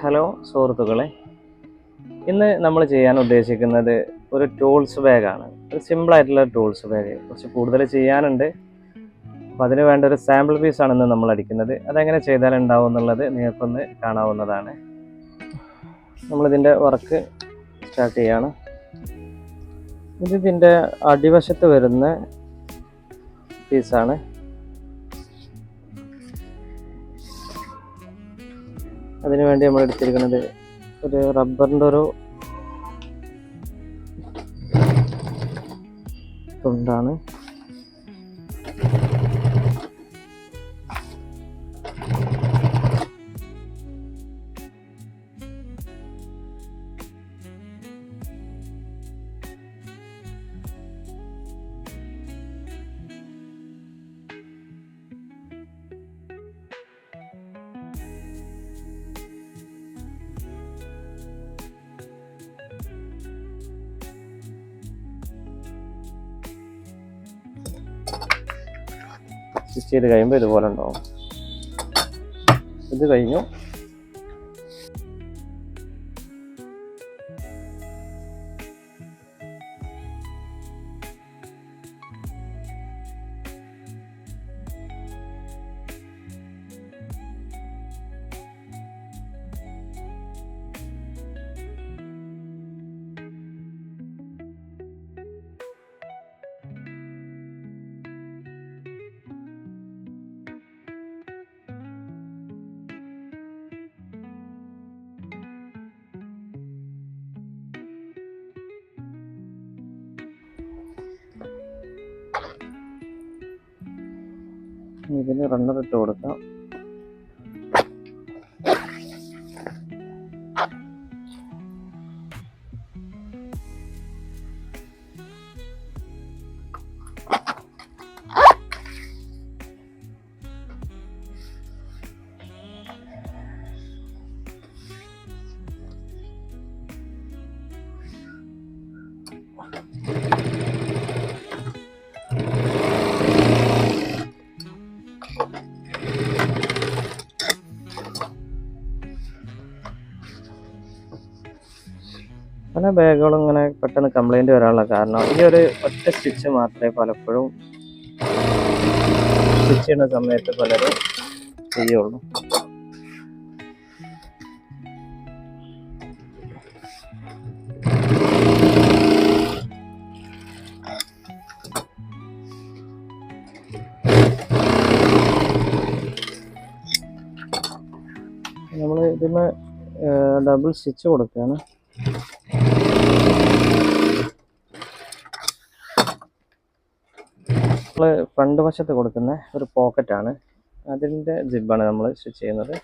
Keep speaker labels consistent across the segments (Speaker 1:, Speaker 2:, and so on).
Speaker 1: Hello സുഹൃത്തുക്കളെ. ഇന്ന് നമ്മൾ ചെയ്യാൻ ഉദ്ദേശിക്കുന്നത് ഒരു ടൂൾസ് ബാഗാണ്. ഒരു സിമ്പിളായിട്ടുള്ള ടൂൾസ് ബാഗ്. കുറച്ച് കൂടുതൽ ചെയ്യാനുണ്ട്. അപ്പോൾ അതിന് വേണ്ട ഒരു സാമ്പിൾ പീസാണ് ഇന്ന് നമ്മൾ അടിക്കുന്നത്. അതെങ്ങനെ ചെയ്താൽ ഉണ്ടാവും എന്നുള്ളത് നിങ്ങൾക്കൊന്ന് കാണാവുന്നതാണ്. നമ്മളിതിന്റെ വർക്ക് സ്റ്റാർട്ട് ചെയ്യാണ്. ഇത് ഇതിന്റെ അടിവശത്ത് വരുന്ന പീസാണ് അതിനു വേണ്ടി നമ്മൾ എടുത്തിരിക്കുന്നത് ഒരു റബ്ബറിന്റെ ഒരു തുണ്ടാണ്. സ്റ്റിച്ച് ചെയ്ത് കഴിയുമ്പോൾ ഇതുപോലെ ഉണ്ടാവും. ഇത് കഴിഞ്ഞു. ഇതിന് റണ്ണർ ഇട്ട് കൊടുക്കാം. പല ബാഗുകളും ഇങ്ങനെ പെട്ടെന്ന് കംപ്ലൈന്റ് വരാനുള്ള കാരണം. ഈ ഒരു ഒറ്റ സ്റ്റിച്ച് മാത്രമേ പലപ്പോഴും സ്റ്റിച്ച് ചെയ്യുന്ന സമയത്ത് പലരും ചെയ്യുള്ളൂ. നമ്മൾ ഇതിന് ഡബിൾ സ്റ്റിച്ച് കൊടുക്കുകയാണ്. നമ്മൾ ഫ്രണ്ട് വശത്ത് കൊടുക്കുന്ന ഒരു പോക്കറ്റാണ്. അതിന്റെ ജിബാണ് നമ്മൾ സ്റ്റിച്ച് ചെയ്യുന്നത്.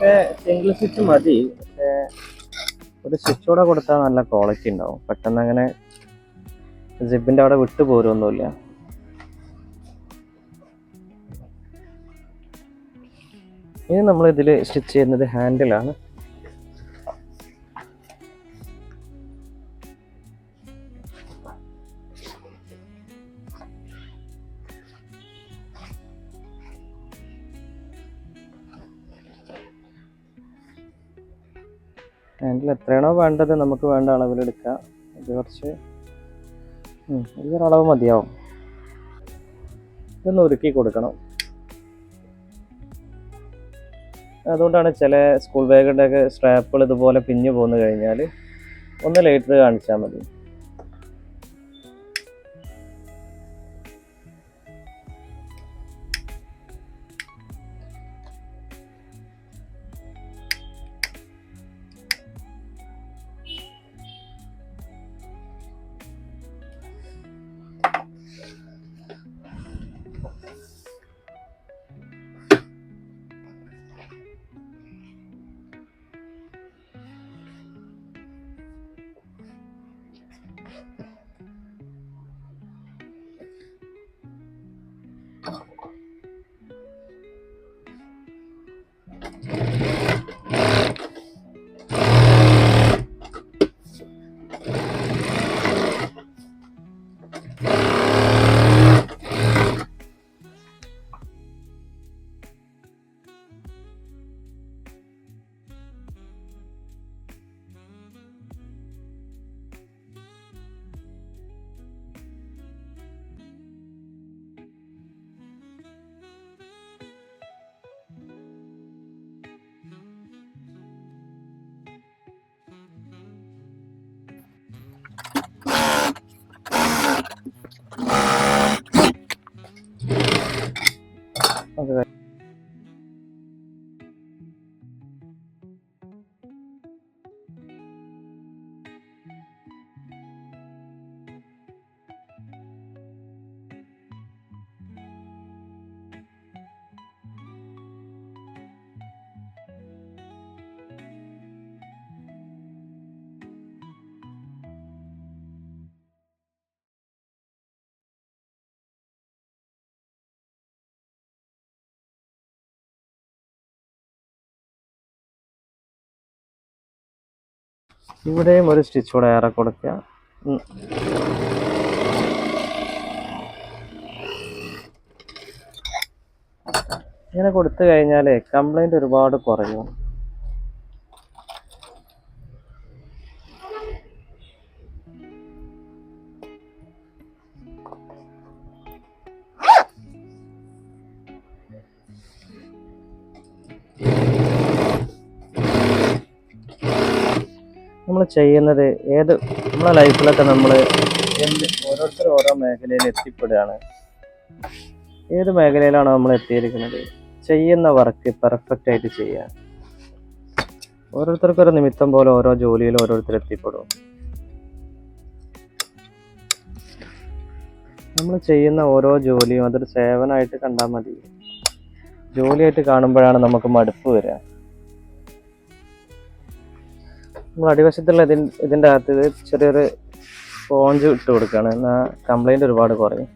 Speaker 1: ഇതിനൊക്കെ സിംഗിൾ സ്റ്റിച്ച് മതി. പക്ഷേ ഒരു സ്റ്റിച്ച് കൂടെ കൊടുത്താൽ നല്ല ക്വാളിറ്റി ഉണ്ടാവും. പെട്ടെന്ന് അങ്ങനെ ജിബിന്റെ അവിടെ വിട്ടു പോരൊന്നുമില്ല ഇനി നമ്മൾ ഇതിൽ സ്റ്റിച്ച് ചെയ്യുന്നത് ഹാൻഡിലാണ് ഹാൻഡിൽ എത്രയാണോ വേണ്ടത് നമുക്ക് വേണ്ട അളവിലെടുക്കാം ഇത് കുറച്ച് ഈ മതിയാവും. ഇതൊന്ന് ഒരുക്കി കൊടുക്കണം. അതുകൊണ്ടാണ് ചില സ്കൂൾ ബാഗിന്റെയൊക്കെ സ്ട്രാപ്പുകൾ ഇതുപോലെ പിഞ്ഞു പോന്നു കഴിഞ്ഞാൽ ഒന്ന് ലൈറ്റർ കാണിച്ചാൽ മതി. അത് ഇവിടെയും ഒരു സ്റ്റിച്ച് കൂടെ ഏറെ കൊടുക്കുക. ഇങ്ങനെ കൊടുത്തു കഴിഞ്ഞാൽ കംപ്ലൈന്റ് ഒരുപാട് കുറയും. നമ്മൾ ചെയ്യുന്നത് ഏത് നമ്മളെ ലൈഫിലൊക്കെ നമ്മൾ എന്ത് ഓരോരുത്തർ ഓരോ മേഖലയിൽ എത്തിപ്പെടുകയാണ്. ഏത് മേഖലയിലാണോ നമ്മൾ എത്തിയിരിക്കുന്നത്? ചെയ്യുന്ന വർക്ക് പെർഫെക്റ്റ് ആയിട്ട് ചെയ്യുക. ഓരോരുത്തർക്കും ഒരു നിമിത്തം പോലെ ഓരോ ജോലിയിൽ ഓരോരുത്തർ എത്തിപ്പെടും. നമ്മൾ ചെയ്യുന്ന ഓരോ ജോലിയും അതൊരു സേവനമായിട്ട് കണ്ടാൽ മതി. ജോലിയായിട്ട് കാണുമ്പോഴാണ് നമുക്ക് മടുപ്പ് വരിക. നമ്മൾ അടിവശത്തുള്ള ഇതിൻ ഇതിന്റെ അകത്ത് ഇത് ചെറിയൊരു സ്പോഞ്ച് ഇട്ട് കൊടുക്കുകയാണ്. എന്നാൽ കംപ്ലൈന്റ് ഒരുപാട് കുറയും.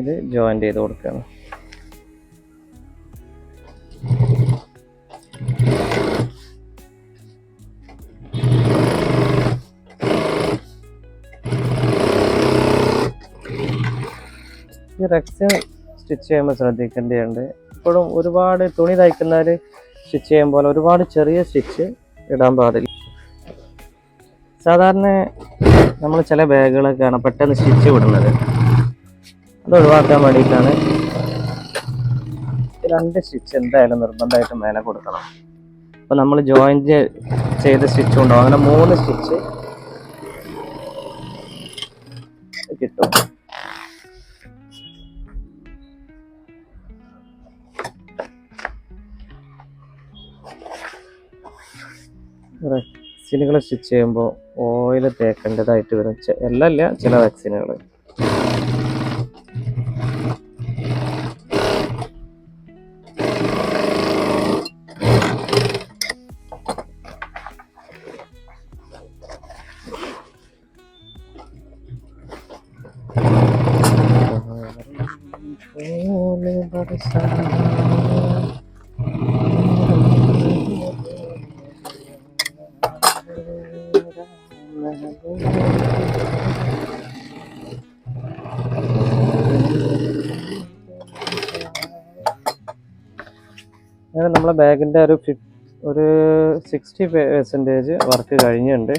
Speaker 1: ഇത് ജോയിന്റ് ചെയ്ത് കൊടുക്കുകയാണ്. ഈ റെക്സിൻ സ്റ്റിച്ച് ചെയ്യുമ്പോൾ ശ്രദ്ധിക്കേണ്ടതുണ്ട്. ഇപ്പോഴും ഒരുപാട് തുണി തയ്ക്കുന്നവർ സ്റ്റിച്ച് ചെയ്യുമ്പോൾ ഒരുപാട് ചെറിയ സ്റ്റിച്ച് ഇടാൻ പാടില്ല. സാധാരണ നമ്മൾ ചില ബാഗുകളൊക്കെയാണ് പെട്ടെന്ന് സ്റ്റിച്ച് വിടുന്നത്. അത് ഒഴിവാക്കാൻ വേണ്ടിയിട്ടാണ്. രണ്ട് സ്റ്റിച്ച് എന്തായാലും നിർബന്ധമായിട്ട് മേലെ കൊടുക്കണം. അപ്പോൾ നമ്മൾ ജോയിന്റ് ചെയ്ത സ്റ്റിച്ച് ഉണ്ടാവും അങ്ങനെ മൂന്ന് സ്റ്റിച്ച് കിട്ടും. വാക്സിനുകൾ സ്റ്റിച്ച് ചെയ്യുമ്പോൾ ഓയിൽ തേക്കേണ്ടതായിട്ട് വരും. എല്ലാം ചില വാക്സിനുകൾ നമ്മളെ ബാഗിന്റെ ഒരു ഫിഫ് ഒരു സിക്സ്റ്റി പെർസെന്റേജ് വർക്ക് കഴിഞ്ഞിട്ടുണ്ട്.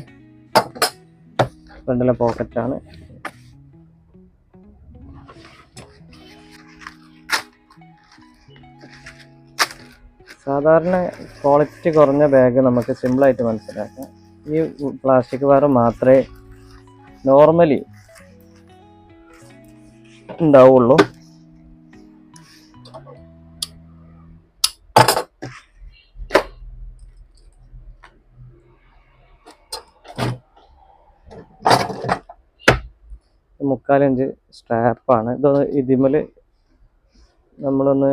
Speaker 1: ഫ്രണ്ടിലെ പോക്കറ്റാണ് സാധാരണ ക്വാളിറ്റി കുറഞ്ഞ ബാഗ് നമുക്ക് സിമ്പിളായിട്ട് മനസ്സിലാക്കാം. ഈ പ്ലാസ്റ്റിക് വയർ മാത്രമേ നോർമലി ഉണ്ടാവുള്ളൂ. മുക്കാലഞ്ച് സ്ട്രാപ്പാണ് ഇത് ഇതിമൽ നമ്മളൊന്ന്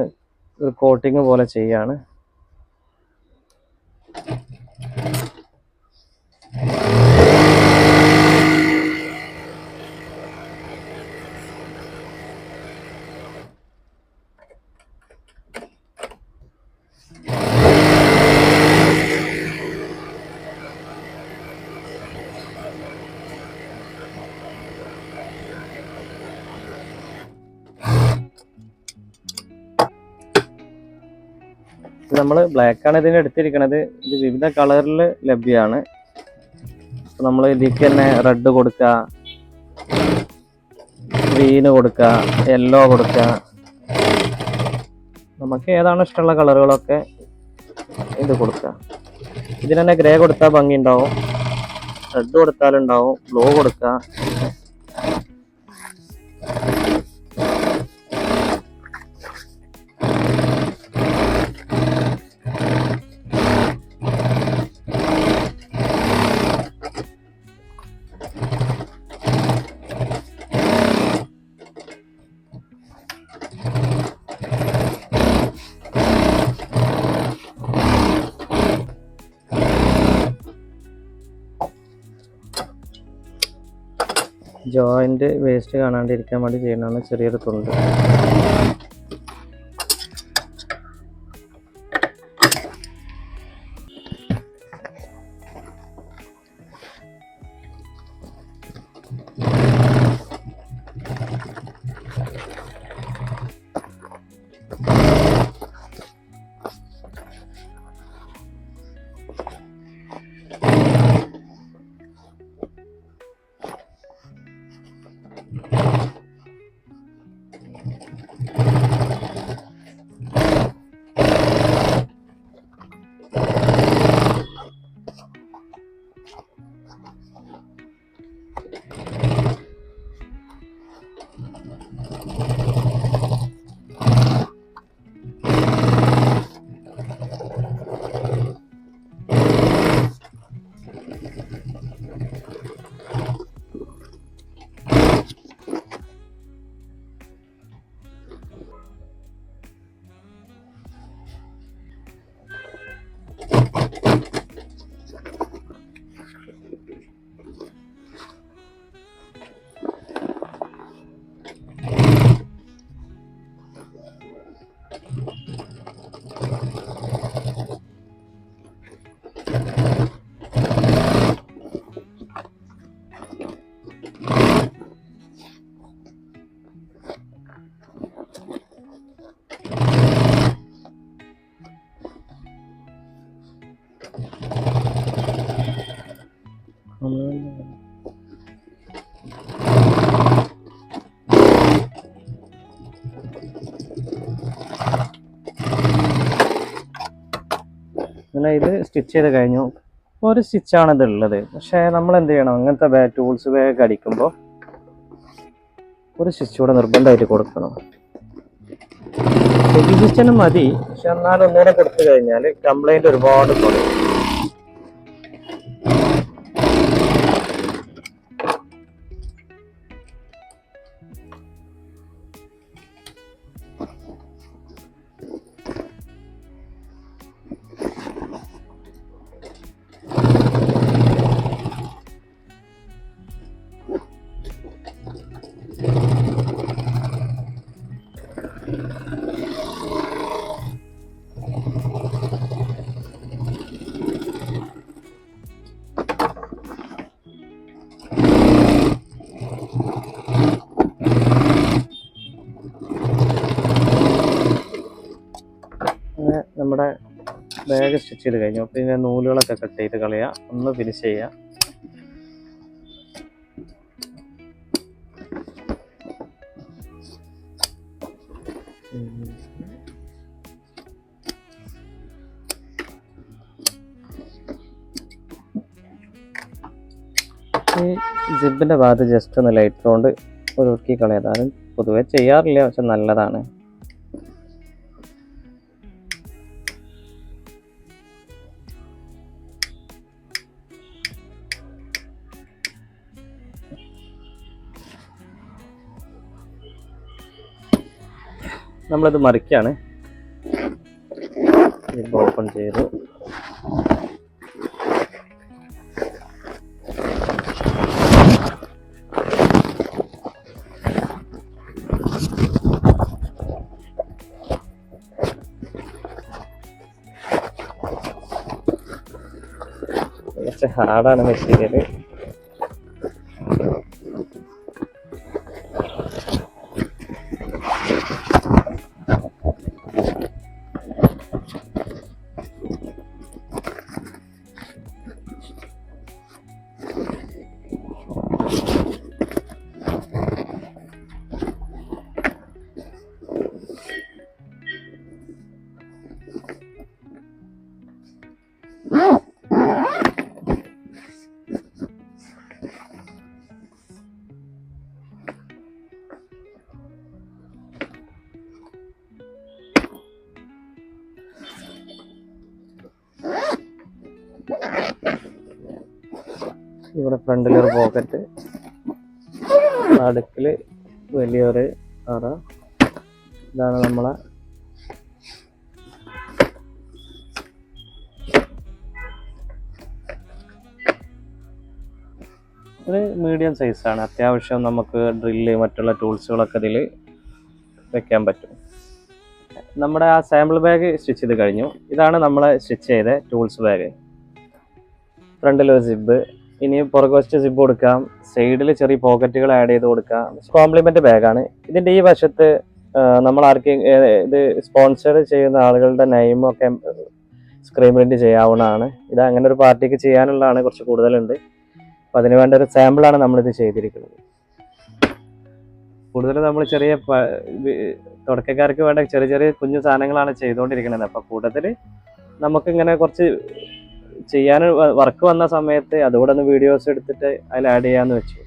Speaker 1: ഒരു കോട്ടിങ് പോലെ ചെയ്യാണ്. നമ്മൾ ബ്ലാക്ക് ആണ് ഇതിന് എടുത്തിരിക്കുന്നത് ഇത് വിവിധ കളറിൽ ലഭ്യമാണ് നമ്മൾ ഇതിലേക്ക് തന്നെ റെഡ് കൊടുക്കുക ഗ്രീന് കൊടുക്കുക യെല്ലോ കൊടുക്കുക നമുക്ക് ഏതാണ് ഇഷ്ടമുള്ള കളറുകളൊക്കെ ഇത് കൊടുക്കുക ഇതിന് തന്നെ ഗ്രേ കൊടുത്താൽ ഭംഗി ഉണ്ടാവും റെഡ് കൊടുത്താലുണ്ടാവും. ബ്ലൂ കൊടുക്കുക ജോയിന്റ് വേസ്റ്റ് കാണാണ്ടിരിക്കാൻ വേണ്ടി ചെയ്യുന്നതാണ് ചെറിയൊരു തുണ്ട്. ഇത് സ്റ്റിച്ച് ചെയ്ത് കഴിഞ്ഞു. ഒരു സ്റ്റിച്ചാണ് ഇത് ഉള്ളത് പക്ഷേ നമ്മൾ എന്ത് ചെയ്യണം? അങ്ങനത്തെ ബാ ടൂൾസ് ബാഗ് അടിക്കുമ്പോൾ ഒരു സ്റ്റിച്ച് കൂടെ നിർബന്ധമായിട്ട് കൊടുക്കണം. സ്റ്റിച്ചിന് മതി. പക്ഷെ എന്നാലും ഒന്നുകൂടെ കൊടുത്തു കഴിഞ്ഞാൽ കംപ്ലൈന്റ് ഒരുപാട് കുറയും. നമ്മുടെ ബാഗ് സ്റ്റിച്ച് ചെയ്ത് കഴിഞ്ഞു. ഇങ്ങനെ നൂലുകളൊക്കെ കട്ട് ചെയ്ത് കളയുക ഒന്ന് ഫിനിഷ് ചെയ്യുക ഈ ഭാഗത്ത് ജസ്റ്റ് ഒന്ന് ലൈറ്റ് കൊണ്ട് ഒരു ഉരുക്കി കളയാതാണ് പൊതുവെ ചെയ്യാറില്ല പക്ഷെ നല്ലതാണ്. നമ്മളിത് മറിക്കാണ്. ഓപ്പൺ ചെയ്തു. ഹാർഡാണ് മെറ്റീരിയൽ ഇവിടെ ഫ്രണ്ടിലൊരു പോക്കറ്റ് നടുക്കിൽ വലിയൊരു അറ. ഇതാണ് നമ്മളെ ഒരു മീഡിയം സൈസാണ് അത്യാവശ്യം നമുക്ക് ഡ്രില്ല് മറ്റുള്ള ടൂൾസുകളൊക്കെ ഇതിൽ വെക്കാൻ പറ്റും. നമ്മുടെ ആ സാമ്പിൾ ബാഗ് സ്റ്റിച്ച് ചെയ്ത് കഴിഞ്ഞു. ഇതാണ് നമ്മൾ സ്റ്റിച്ച് ചെയ്ത ടൂൾസ് ബാഗ് ഫ്രണ്ടിലൊരു സിബ് ഇനി പുറകുവശത്ത് സിബ് കൊടുക്കാം. സൈഡിൽ ചെറിയ പോക്കറ്റുകൾ ആഡ് ചെയ്ത് കൊടുക്കാം. കോംപ്ലിമെന്റ് ബാഗാണ് ഇതിന്റെ ഈ വശത്ത് നമ്മൾ ആർക്കും ഇത് സ്പോൺസർ ചെയ്യുന്ന ആളുകളുടെ നെയിമൊക്കെ സ്ക്രീൻ പ്രിന്റ് ചെയ്യാവുന്നതാണ്. ഇത് അങ്ങനെ ഒരു പാർട്ടിക്ക് ചെയ്യാനുള്ളതാണ് കുറച്ച് കൂടുതലുണ്ട്. അപ്പം അതിന് വേണ്ട ഒരു സാമ്പിളാണ് നമ്മളിത് ചെയ്തിരിക്കുന്നത്. കൂടുതലും നമ്മൾ ചെറിയ തുടക്കക്കാർക്ക് വേണ്ട ചെറിയ ചെറിയ കുഞ്ഞു സാധനങ്ങളാണ് ചെയ്തുകൊണ്ടിരിക്കുന്നത്. അപ്പം കൂടുതൽ നമുക്ക് ഇങ്ങനെ കുറച്ച് ചെയ്യാൻ വർക്ക് വന്ന സമയത്ത് അതുകൂടെ ഒന്ന് വീഡിയോസ് എടുത്തിട്ട് അതിൽ ആഡ് ചെയ്യാന്ന് വെച്ചു.